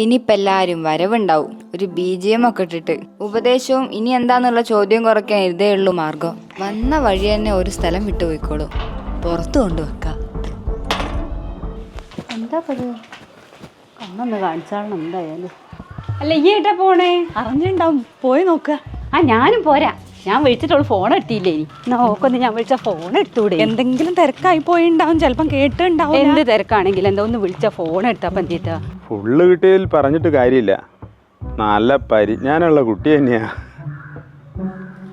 ഇനിയിപ്പോൾ എല്ലാവരും വരവുണ്ടാവും. ഒരു ബി ജി എം ഒക്കെ ഇട്ടിട്ട്. ഉപദേശവും ഇനി എന്താന്നുള്ള ചോദ്യം കുറയ്ക്കാൻ ഇതേ ഉള്ളൂ മാർഗം. വന്ന വഴി തന്നെ ഒരു സ്ഥലം വിട്ടു പോയിക്കോളൂ. പുറത്തു കൊണ്ടുവെക്ക. എന്താ കണ്ണൊന്ന് കാണിച്ചാളണം എന്തായാലും. അല്ല ഈ ഏട്ടാ പോണേ? അറിഞ്ഞിണ്ടാവും. പോയി നോക്കുക ആ ഞാനും പോരാ. ഞാൻ വിളിച്ചിട്ടുള്ള ഫോൺ എടുത്തില്ലേ ഇനി? എന്നാ ഞാൻ വിളിച്ച ഫോൺ എടുത്തൂടെ? എന്തെങ്കിലും തിരക്കായി പോയിണ്ടാവും ചിലപ്പം കേട്ടുണ്ടാവും എന്ത് തിരക്കാണെങ്കിൽ എന്താ ഒന്ന് വിളിച്ച ഫോൺ എടുത്തപ്പം എന്തിട്ടാ ഫുള്ള് കിട്ടിയതിൽ പറഞ്ഞിട്ട് കാര്യമില്ല. നല്ല പരിജ്ഞാനമുള്ള കുട്ടി തന്നെയാ.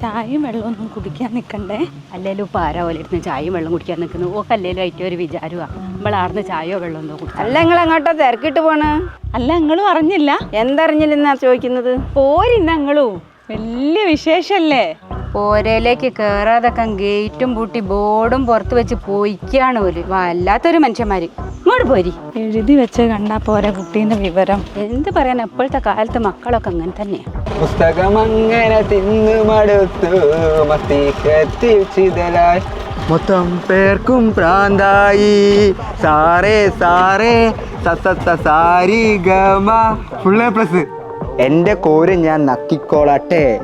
ചായയും വെള്ളമൊന്നും കുടിക്കാൻ നിൽക്കണ്ടേ അല്ലേലും ഇപ്പം ആരാ പോലെ ഇരുന്ന് ചായയും വെള്ളം കുടിക്കാൻ നിൽക്കുന്നു ഓക്ക് അല്ലേലും ആയിട്ട് ഒരു വിചാരമാ നമ്മളാർന്ന് ചായയോ വെള്ളം എന്തോ കുടിക്കും അല്ല നിങ്ങൾ അങ്ങോട്ടോ തിരക്കിട്ട് പോണ്? അല്ല നിങ്ങളും അറിഞ്ഞില്ല. എന്തറിഞ്ഞില്ലെന്നാ ചോദിക്കുന്നത്? പോരി നിങ്ങളും വലിയ വിശേഷല്ലേ? പോരയിലേക്ക് കയറാതൊക്കെ ഗേറ്റും പൂട്ടി ബോർഡും പുറത്ത് വെച്ച് പോയിക്കാണ് ഒരു വല്ലാത്തൊരു മനുഷ്യന്മാര്. ഇങ്ങോട്ട് പോരി. എഴുതി വെച്ച് കണ്ടാ പോരെ കുട്ടീന്റെ വിവരം. എന്ത് പറയാൻ ഇപ്പോഴത്തെ കാലത്ത് മക്കളൊക്കെ അങ്ങനെ തന്നെയാ. പുസ്തകം അങ്ങനെ തിന്നു മടുത്തു ചിതലായി. മൊത്തം പേർക്കും പ്രാന്തായി. സാറേ സാറേ സസത്ത സാരി ഗമ ഫുൾ പ്ലസ് എന്റെ കോര് ഞാൻ നക്കിക്കോളട്ടെ.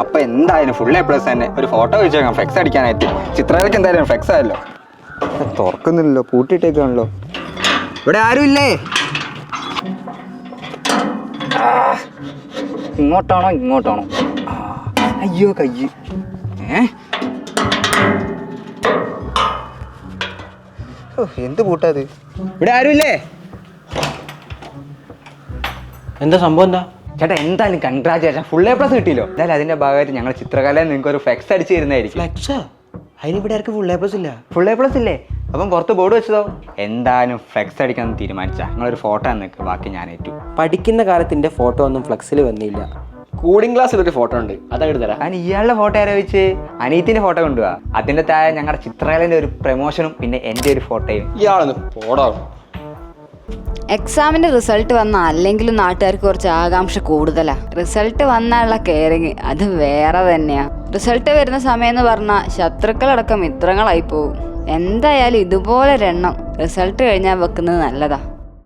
അപ്പൊ എന്തായാലും ഫുൾ എ പ്ലസ് തന്നെ. ഒരു ഫോട്ടോ വെച്ചേക്കാം. ഫ്ലെക്സ് അടിക്കാനായിട്ട്. ചിത്രകലയ്ക്ക് എന്തായാലും ഫ്ലെക്സ് ആയല്ലോ. തുറക്കുന്നില്ലല്ലോ. പൂട്ടിയിട്ടേക്കാണല്ലോ. ഇവിടെ ആരും ഇല്ലേ? ഇങ്ങോട്ടാണോ ഇങ്ങോട്ടാണോ? അയ്യോ കയ്യ്. ഏ? എന്ത് പൂട്ടാത് ഇവിടെ ആരുമില്ലേ എന്താ സംഭവം എന്താ? ചേട്ടാ എന്തായാലും കൺഗ്രാജുലേഷൻ ഫുൾ എ പ്ലസ് കിട്ടിയല്ലോ. എന്തായാലും അതിന്റെ ഭാഗമായിട്ട് ഞങ്ങൾ ചിത്രകലയിൽ നിങ്ങൾക്ക് ഒരു ഫ്ലെക്സ് അടിച്ച് തരുന്നതായിരിക്കും ഫ്ലെക്സ് അതിനിവിടെ ആർക്ക് ഫുൾ എ പ്ലസ് ഇല്ല. ഫുൾ എ പ്ലസ് ഇല്ലേ? അപ്പം പുറത്ത് ബോർഡ് വെച്ചതോ? എന്തായാലും ഫ്ലെക്സ് അടിക്കാൻ തീരുമാനിച്ചാ. നിങ്ങളൊരു ഫോട്ടോ നിൽക്കുക ബാക്കി ഞാൻ ഏറ്റു. പഠിക്കുന്ന കാലത്തിന്റെ ഫോട്ടോ ഒന്നും ഫ്ലെക്സിൽ വന്നില്ല. കൂളിംഗ് ക്ലാസ്സിൽ ഒരു ഫോട്ടോ ഉണ്ട്. അതങ്ങോട്ട് തരാം. അതിന് ഇയാളുടെ ഫോട്ടോ ആരോ വെച്ച്? അനീത്തിന്റെ ഫോട്ടോ കൊണ്ടുപോവാ അതിന്റെ താഴെ ഞങ്ങളുടെ ചിത്രകലന്റെ ഒരു പ്രൊമോഷനും പിന്നെ എന്റെ ഒരു ഫോട്ടോയും ഇയാളൊന്ന് പോടോ എക്സാമിന്റെ റിസൾട്ട് വന്നാൽ അല്ലെങ്കിലും നാട്ടുകാർക്ക് കുറച്ച് ആകാംക്ഷ കൂടുതലാണ് റിസൾട്ട് വന്നാലുള്ള കെയറിങ് അത് വേറെ തന്നെയാണ് റിസൾട്ട് വരുന്ന സമയം എന്ന് പറഞ്ഞാൽ ശത്രുക്കളടക്കം മിത്രങ്ങളായി പോകും. എന്തായാലും ഇതുപോലെ ഒരെണ്ണം റിസൾട്ട് കഴിഞ്ഞാൽ വെക്കുന്നത് നല്ലതാ.